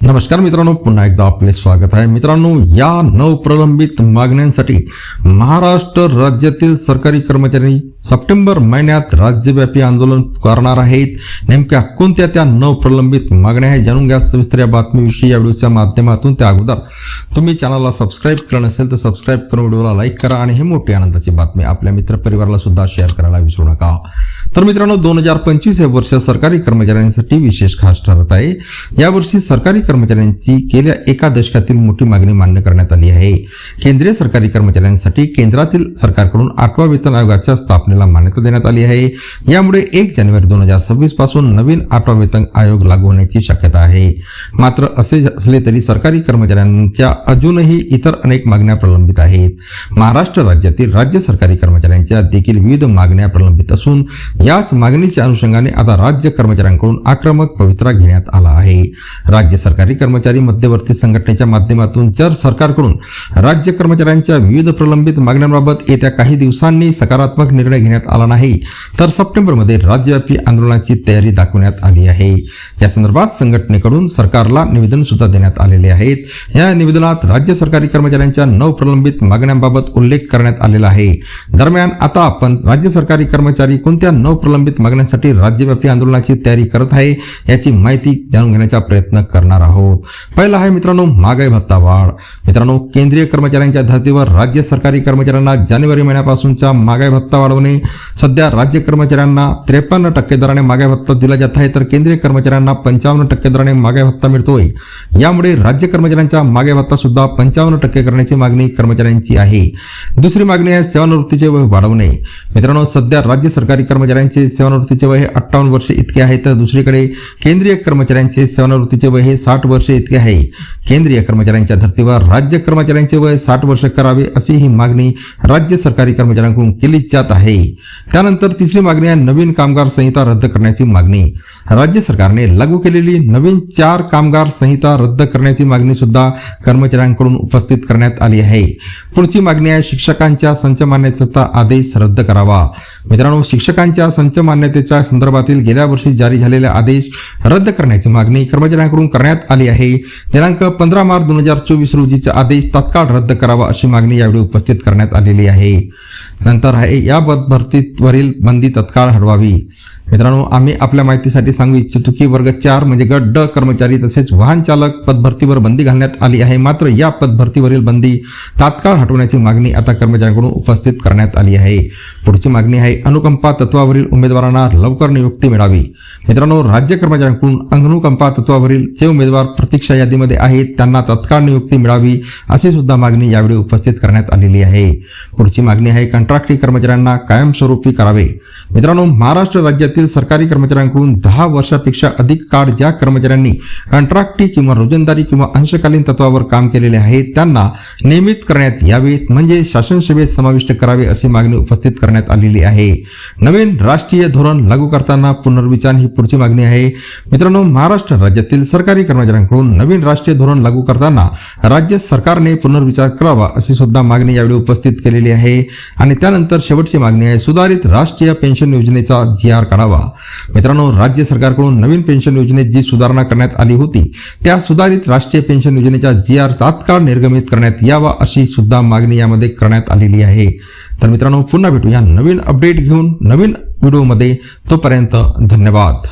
नमस्कार मित्रांनो पुन्हा एकदा आपले स्वागत आहे. मित्रांनो या नवप्रलंबित मागण्यांसाठी महाराष्ट्र राज्यातील सरकारी कर्मचारी सप्टेंबर महिन्यात राज्यव्यापी आंदोलन पुकारणार आहेत. नेमक्या कोणत्या त्या नवप्रलंबित मागण्या आहेत जाणून घ्या सविस्तर या बातमीविषयी या व्हिडिओच्या माध्यमातून त्या अगोदर. तुम्ही चॅनलला सबस्क्राईब केलं नसेल तर सबस्क्राईब करून व्हिडिओला लाईक करा आणि हे मोठी आनंदाची बातमी आपल्या मित्रपरिवाराला सुद्धा शेअर करायला विसरू नका. तर मित्रांनो दोन हजार पंचवीस हे वर्ष सरकारी कर्मचाऱ्यांसाठी विशेष खास ठरत आहे. यावर्षी सरकारी कर्मचाऱ्यांची गेल्या एका दशकातील मोठी मागणी मान्य करण्यात आली आहे. केंद्रीय सरकारी कर्मचाऱ्यांसाठी केंद्रातील सरकारकडून आठवा वेतन आयोगाच्या स्थापनेला मान्यता देण्यात आली आहे. यामुळे एक जानेवारी दोन हजार सव्वीसपासून नवीन आठवा वेतन आयोग लागू होण्याची शक्यता आहे. मात्र असे असले तरी सरकारी कर्मचाऱ्यांच्या अजूनही इतर अनेक मागण्या प्रलंबित आहेत. महाराष्ट्र राज्यातील राज्य सरकारी कर्मचाऱ्यांच्या देखील विविध मागण्या प्रलंबित असून याच मागणीच्या अनुषंगाने आता राज्य कर्मचाऱ्यांकडून आक्रमक पवित्रा घेण्यात आला आहे. राज्य सरकारी कर्मचारी मध्यवर्ती संघटनेच्या माध्यमातून जर सरकारकडून राज्य कर्मचाऱ्यांच्या विविध प्रलंबित मागण्यांबाबत येत्या काही दिवसांनी सकारात्मक निर्णय घेण्यात आला नाही. तर सप्टेंबरमध्ये राज्यव्यापी आंदोलनाची तयारी दाखवण्यात आली आहे. या संदर्भात संघटनेकडून सरकारला निवेदन सुद्धा देण्यात आलेले आहेत. या निवेदनात राज्य सरकारी कर्मचाऱ्यांच्या नऊ प्रलंबित मागण्यांबाबत उल्लेख करण्यात आलेला आहे. दरम्यान आता आपण राज्य सरकारी कर्मचारी कोणत्या नऊ प्रलंबित मागण्यांसाठी राज्यव्यापी आंदोलनाची तयारी करत आहे याची माहिती जाणून घेण्याचा प्रयत्न करणार आहोत. पहिला आहे मित्रांनो महागाई भत्ता वाढ. मित्रांनो केंद्रीय कर्मचाऱ्यांच्या धर्तीवर राज्य सरकारी कर्मचाऱ्यांना जानेवारी महिन्यापासूनचा महागाई भत्ता वाढवणे सध्या राज्य कर्मचाऱ्यांना त्रेपन्न टक्के दराने महागाई भत्ता दिला जात आहे तर केंद्रीय कर्मचाऱ्यांना पंचावन्न टक्के दराने महागाई भत्ता मिळतोय. यामुळे राज्य कर्मचाऱ्यांचा महागाई भत्ता सुद्धा पंचावन्न टक्के करण्याची मागणी कर्मचाऱ्यांची आहे. दुसरी मागणी आहे सेवानिवृत्तीचे वय वाढवणे. मित्रांनो सध्या राज्य सरकारी कर्मचाऱ्यांचे सेवानिवृत्तीचे वय हे अठ्ठावन्न वर्षे इतके आहे तर दुसरीकडे केंद्रीय कर्मचाऱ्यांचे सेवानिवृत्तीचे वय हे साठ वर्ष इतके आहे. केंद्रीय कर्मचाऱ्यांच्या धर्तीवर राज्य कर्मचाऱ्यांचे वय साठ वर्ष करावे अशी ही मागणी राज्य सरकारी कर्मचाऱ्यांकडून केली जात आहे. त्यानंतर तिसरी मागणी आहे नवीन कामगार संहिता रद्द करण्याची मागणी. राज्य सरकारने लागू केलेली नवीन चार कामगार संहिता रद्द करण्याची मागणी सुद्धा कर्मचाऱ्यांकडून उपस्थित करण्यात आली आहे. पुढची मागणी आहे शिक्षकांच्या संच मान्यतेचा आदेश रद्द करावा. मित्रांनो शिक्षकांच्या संच मान्यतेच्या संदर्भातील गेल्या वर्षी जारी झालेले आदेश रद्द करण्याची मागणी कर्मचाऱ्यांकडून करण्यात आली आहे. दिनांक पंधरा मार्च दोन हजार चोवीस रोजीचा आदेश तात्काळ रद्द करावा अशी मागणी यावेळी उपस्थित करण्यात आलेली आहे. नंतर आहे या भरतीवरील बंदी तत्काळ हटवावी. मित्रांनो आम्ही आपल्या माहितीसाठी सांगू इच्छितो की वर्ग चार म्हणजे गट ड कर्मचारी तसेच वाहन चालक पदभरतीवर बंदी घालण्यात आली आहे. मात्र या पदभरतीवरील बंदी तात्काळ हटवण्याची मागणी आता कर्मचाऱ्यांकडून उपस्थित करण्यात आली आहे. पुढची मागणी आहे अनुकंपा तत्वावरील उमेदवारांना लवकर नियुक्ती मिळावी. मित्रांनो राज्य कर्मचाऱ्यांकडून अनुकंपा तत्वावरील जे उमेदवार प्रतीक्षा यादीमध्ये आहेत त्यांना तत्काळ नियुक्ती मिळावी अशी सुद्धा मागणी यावेळी उपस्थित करण्यात आलेली आहे. पुढची मागणी आहे कंत्राटी कर्मचाऱ्यांना कायमस्वरूपी करावे. मित्रांनो महाराष्ट्र राज्यातील सरकारी कर्मचाऱ्यांकडून दहा वर्षापेक्षा अधिक काळ ज्या कर्मचाऱ्यांनी कंत्राटी किंवा रोजंदारी किंवा अंशकालीन तत्वावर काम केलेले आहे त्यांना नियमित करण्यात यावे म्हणजे शासन सेवेत समाविष्ट करावे अशी मागणी उपस्थित करण्यात आलेली आहे. नवीन राष्ट्रीय धोरण लागू करताना पुनर्विचार ही पुढची मागणी आहे. मित्रांनो महाराष्ट्र राज्यातील सरकारी कर्मचाऱ्यांकडून नवीन राष्ट्रीय धोरण लागू करताना राज्य सरकारने पुनर्विचार करावा अशी सुद्धा मागणी यावेळी उपस्थित केलेली आहे. आणि त्यानंतर शेवटची मागणी आहे सुधारित राष्ट्रीय पेन्शन योजनेचा जी आर काढावा मित्रांनो राज्य सरकारकडून नवीन पेन्शन योजनेत जी सुधारणा करण्यात आली होती त्या सुधारित राष्ट्रीय पेन्शन योजनेचा जी आर तात्काळ निर्गमित करण्यात यावा अशी सुद्धा मागणी यामध्ये करण्यात आलेली आहे. तर मित्रांनो पुन्हा भेटूया नवीन अपडेट घेऊन नवीन व्हिडिओमध्ये तोपर्यंत धन्यवाद.